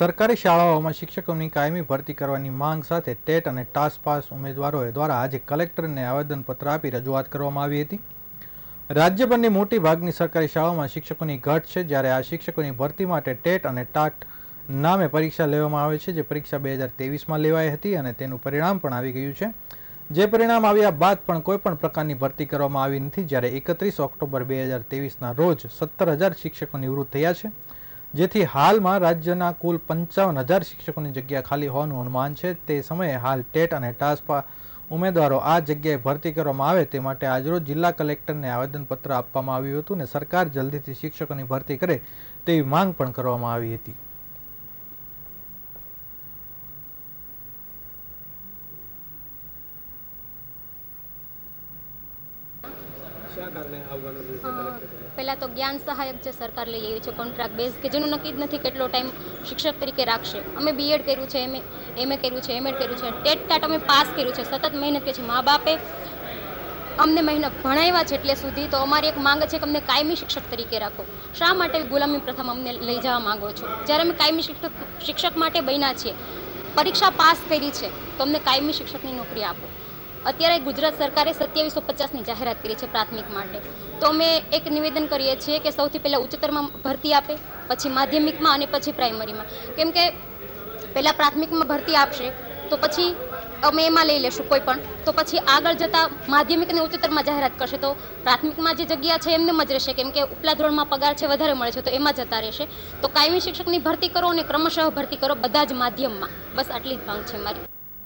સરકારી શાળાઓમાં શિક્ષકોની કાયમી ભરતી કરવાની માંગ સાથે ટેટ અને ટાસ પાસ ઉમેદવારોએ દ્વારા આજે કલેક્ટરને આવેદનપત્ર આપી રજૂઆત કરવામાં આવી હતી. રાજ્યભરની મોટી ભાગની સરકારી શાળાઓમાં શિક્ષકોની ઘટ છે, જ્યારે આ શિક્ષકોની ભરતી માટે ટેટ અને ટાટ નામે પરીક્ષા લેવામાં આવે છે, જે પરીક્ષા બે હજાર તેવીસમાં લેવાઈ હતી અને તેનું પરિણામ પણ આવી ગયું છે. જે પરિણામ આવ્યા બાદ પણ કોઈપણ પ્રકારની ભરતી કરવામાં આવી નથી, જ્યારે એકત્રીસ ઓક્ટોબર બે હજાર તેવીસના રોજ સત્તર હજાર શિક્ષકો નિવૃત્ત થયા છે. જેથી હાલમાં રાજ્યના કુલ પંચાવન હજાર શિક્ષકોની જગ્યા ખાલી હોવાનું અનુમાન છે. તે સમયે હાલ ટેટ અને ટાસ્પા ઉમેદવારો આ જગ્યાએ ભરતી કરવામાં આવે તે માટે આજરોજ જિલ્લા કલેક્ટરને આવેદનપત્ર આપવામાં આવ્યું હતું અને સરકાર જલ્દીથી શિક્ષકોની ભરતી કરે તેવી માંગ પણ કરવામાં આવી હતી શા કારણે આવવાનું રહેશે કલેક્ટર પહેલાં તો જ્ઞાન સહાયક જે સરકાર લઈ આવી છે કોન્ટ્રાક્ટ બેઝ કે જેનું નક્કી જ નથી કેટલો ટાઈમ શિક્ષક તરીકે રાખશે. અમે બીએડ કર્યું છે એમ એમએ કર્યું છે એમએડ કર્યું છે. ટેટ ટાટ અમે પાસ કર્યું છે. સતત મહેનત કરી છે મા બાપે અમને મહેનત ભણાવ્યા છે એટલે સુધી તો અમારી એક માંગ છે કે અમને કાયમી શિક્ષક તરીકે રાખો. શા માટે ગુલામી પ્રથમ અમને લઈ જવા માંગો છો? જ્યારે અમે કાયમી શિક્ષક શિક્ષક માટે બન્યા છીએ પરીક્ષા પાસ કરી છે તો અમને કાયમી શિક્ષકની નોકરી આપો. અત્યારે ગુજરાત સરકારે સત્યાવીસો પચાસની જાહેરાત કરી છે પ્રાથમિક માટે. તો અમે એક નિવેદન કરીએ છીએ કે સૌથી પહેલાં ઉચ્ચતરમાં ભરતી આપે, પછી માધ્યમિકમાં અને પછી પ્રાઇમરીમાં. કેમ કે પહેલાં પ્રાથમિકમાં ભરતી આપશે, તો પછી અમે એમાં લઈ લેશું કોઈ પણ. તો પછી આગળ જતાં માધ્યમિક અને ઉચ્ચતરમાં જાહેરાત કરશે. તો પ્રાથમિકમાં જે જગ્યા છે એમને જ રહેશે. કેમ કે ઉપલા ધોરણમાં પગાર છે વધારે મળે છે, તો એમાં જતા રહેશે. તો કાયમી શિક્ષકની ભરતી કરો અને ક્રમશઃ ભરતી કરો બધા જ માધ્યમમાં. બસ આટલી જ માંગ છે મારી.